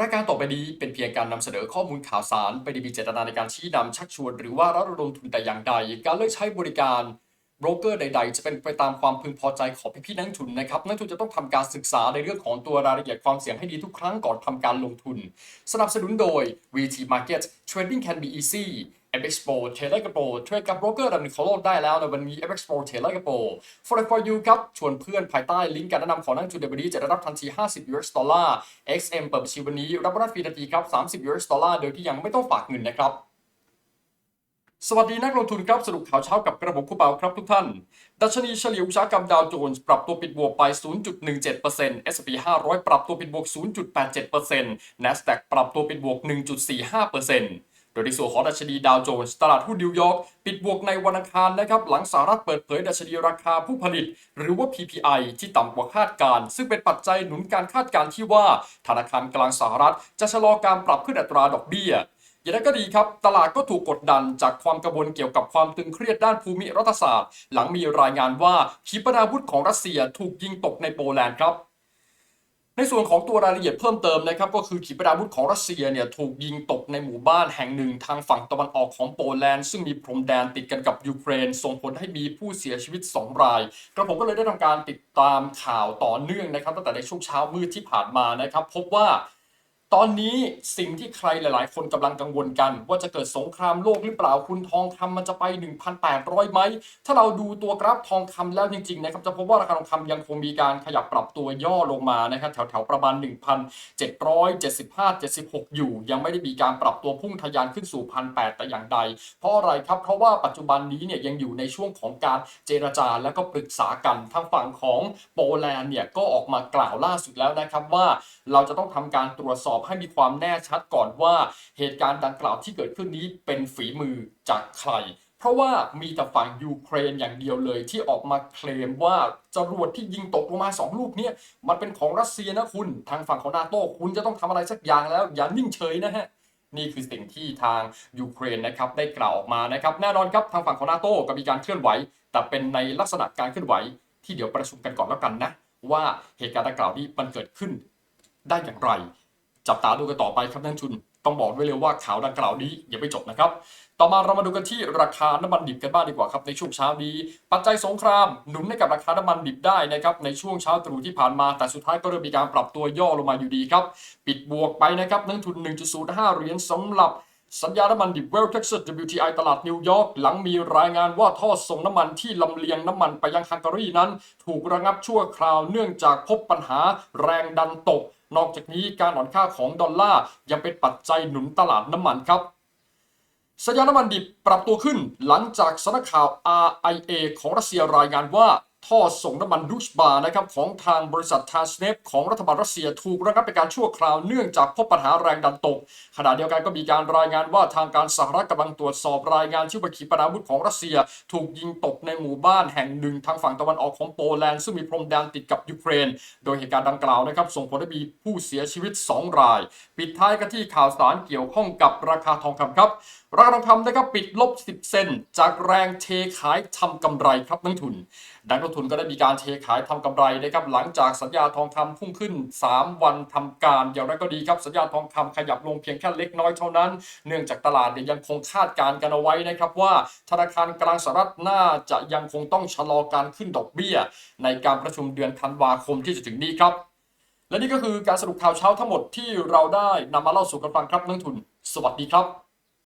รายการต่อไปนี้เป็นเพียงการนำเสนอข้อมูลข่าวสารไม่ได้มีเจตนาในการชี้นำชักชวน หรือว่ารับลงทุนแต่อย่างใด การเลือกใช้บริการโบรกเกอร์ใด ๆ จะเป็นไปตามความพึงพอใจของพี่ๆนักทุนนะครับนักทุนจะต้องทำการศึกษาในเรื่องของตัวรายละเอียดความเสี่ยงให้ดีทุกครั้งก่อนทำการลงทุน สนับสนุนโดย VT Market Trading can be easy FX Pro เทรดไลกระโปรเทรดกับโบรกเกอร์ดันของโลกได้แล้วในวันนี้ FX Pro เทรดไลกระโปร For for you ครับ ชวนเพื่อนภายใต้ลิงก์การแนะนำของนักลงทุนในวันนี้จะได้รับทันที 50 US ดอลลาร์ XM เปิดบัญชีวันนี้ รับโบนัสฟรีทันทีครับ 30 US ดอลลาร์โดยที่ยังไม่ต้องฝากเงินนะครับสวัสดีนักลงทุนครับสรุปข่าวเช้ากับกระบบคู่เปาครับทุกท่าน ดัชนีเฉลี่ยอุตสาหกรรมดาวโจนส์ปรับตัวปิดบวกไป 0.17% S&P 500 ปรับตัวปิดบวก 0.87% NASDAQ ปรับตัวปิดบวก 1.45% โดยในส่วนของดัชนีดาวโจนส์ตลาดหุ้นนิวยอร์กปิดบวกในวันอังคารนะครับหลังสหรัฐเปิดเผยดัชนีราคาผู้ผลิต หรือว่า PPI ที่ต่ำกว่าคาดการ ซึ่งเป็นปัจจัยหนุนการคาดการที่ว่าธนาคารกลางสหรัฐ จะชะลอการปรับขึ้นอัตราดอกเบี้ยอย่างไรก็ดีครับ ตลาดก็ถูกกดดันจากความกังวลเกี่ยวกับความตึงเครียดด้านภูมิรัฐศาสตร์ หลังมีรายงานว่าขีปนาวุธของรัสเซียถูกยิงตกในโปแลนด์ครับ ในส่วนของตัวรายละเอียดเพิ่มเติมนะครับก็คือขีปนาวุธของรัสเซียเนี่ยถูกยิงตกในหมู่บ้านแห่งหนึ่งทางฝั่งตะวันออกของโปแลนด์ ซึ่งมีพรมแดนติดกันกับยูเครน ส่งผลให้มีผู้เสียชีวิต 2 รายกระผมก็เลยได้ทำการติดตามข่าวต่อเนื่องนะครับตั้งแต่ในช่วงเช้ามืดที่ผ่านมานะครับพบว่า ตอนนี้สิ่งที่ใครหลาย ๆ คนกำลังกังวลกัน ว่าจะเกิดสงครามโลกหรือเปล่าคุณทองคำมันจะไป 1,800ไหมถ้าเราดูตัวกราฟทองคำแล้วจริง ๆ นะครับจะพบว่าราคาทองคำยังคงมีการขยับปรับตัวย่อลงมานะครับแถว ๆ ประมาณ 1,775 76 อยู่ ยังไม่ได้มีการปรับตัวพุ่งทะยานขึ้นสู่1,800แต่อย่างใด เพราะอะไรครับ เพราะว่าปัจจุบันนี้เนี่ยยังอยู่ในช่วงของการเจรจาและก็ปรึกษากันทางฝั่งของโปแลนด์เนี่ยก็ออกมากล่าวล่าสุดแล้วนะครับว่าเราจะต้องทำการตรวจสอบให้มีความแน่ชัดก่อนว่าเหตุการณ์ดังกล่าวที่เกิดขึ้นนี้เป็นฝีมือจากใคร เพราะว่ามีแต่ฝั่งยูเครนอย่างเดียวเลยที่ออกมาเคลมว่าจรวดที่ยิงตกลงมาสองลูกเนี่ยมันเป็นของรัสเซียนะคุณ ทางฝั่งของนาโต้คุณจะต้องทำอะไรสักอย่างแล้วอย่านิ่งเฉยนะฮะนี่คือสิ่งที่ทางยูเครนนะครับได้กล่าวออกมานะครับแน่นอนครับทางฝั่งของนาโต้ก็มีการเคลื่อนไหว แต่เป็นในลักษณะการเคลื่อนไหว ที่เดี๋ยวประชุมกันก่อนแล้วกันนะ ว่าเหตุการณ์ดังกล่าวนี้มันเกิดขึ้นได้อย่างไร จับตาดูกันต่อไปครับท่านชุน ต้องบอกไว้เลยว่าข่าวดังกล่าวนี้ยังไม่จบนะครับ ต่อมาเรามาดูกันที่ราคาน้ำมันดิบกันบ้างดีกว่าครับในช่วงเช้านี้ ปัจจัยสงครามหนุนให้กับราคาน้ำมันดิบได้นะครับในช่วงเช้าตรู่ที่ผ่านมาแต่สุดท้ายก็เริ่มมีการปรับตัวย่อลงมาอยู่ดีครับปิดบวกไปนะครับนักทุน 1.05 เหรียญสำหรับสัญญาน้ำมันดิบเวลเท็กซัส WTI ตลาดนิวยอร์กหลังมีรายงานว่าท่อส่งน้ำมันที่ลำเลียงน้ำมันไปยังฮังการีนั้น ถูกระงับชั่วคราวเนื่องจากพบปัญหาแรงดันตกนอกจากนี้การอ่อนค่าของดอลลาร์ยังเป็นปัจจัยหนุนตลาดน้ำมันครับสัญญาน้ำมันดิบปรับตัวขึ้นหลังจากสำนักข่าว RIA ของรัสเซียรายงานว่า ท่อส่งน้ำมันดูชบาร์นะครับของทางบริษัททาสเนฟของรัฐบาลรัสเซียถูกระงับเป็นการชั่วคราวเนื่องจากพบปัญหาแรงดันตก ขณะเดียวกันก็มีการรายงานว่าทางการสหรัฐกำลังตรวจสอบรายงานชื่อว่าขีปนาวุธของรัสเซีย ถูกยิงตกในหมู่บ้านแห่งหนึ่งทางฝั่งตะวันออกของโปแลนด์ซึ่งมีพรมแดนติดกับยูเครน โดยเหตุการณ์ดังกล่าวนะครับส่งผลให้มีผู้เสียชีวิต 2 ราย ปิดท้ายกันที่ข่าวสารเกี่ยวข้องกับราคาทองคำครับ ราคาทองคำนะครับปิดลบ 10 เซนจากแรงเทขายทำกำไรครับนักทุน นักลงทุนก็ได้มีการเทขายทำกำไรนะครับหลังจากสัญญาทองคำพุ่งขึ้น 3 วันทำการ อย่างไรก็ดีครับสัญญาทองคำขยับลงเพียงแค่เล็กน้อยเท่านั้น เนื่องจากตลาดเนี่ยยังคงคาดการณ์กันเอาไว้นะครับว่าธนาคารกลางสหรัฐน่าจะยังคงต้องชะลอการขึ้นดอกเบี้ย ในการประชุมเดือนธันวาคมที่จะถึงนี้ครับ และนี่ก็คือการสรุปข่าวเช้าทั้งหมดที่เราได้นำมาเล่าสู่กันฟังครับนักทุน สวัสดีครับ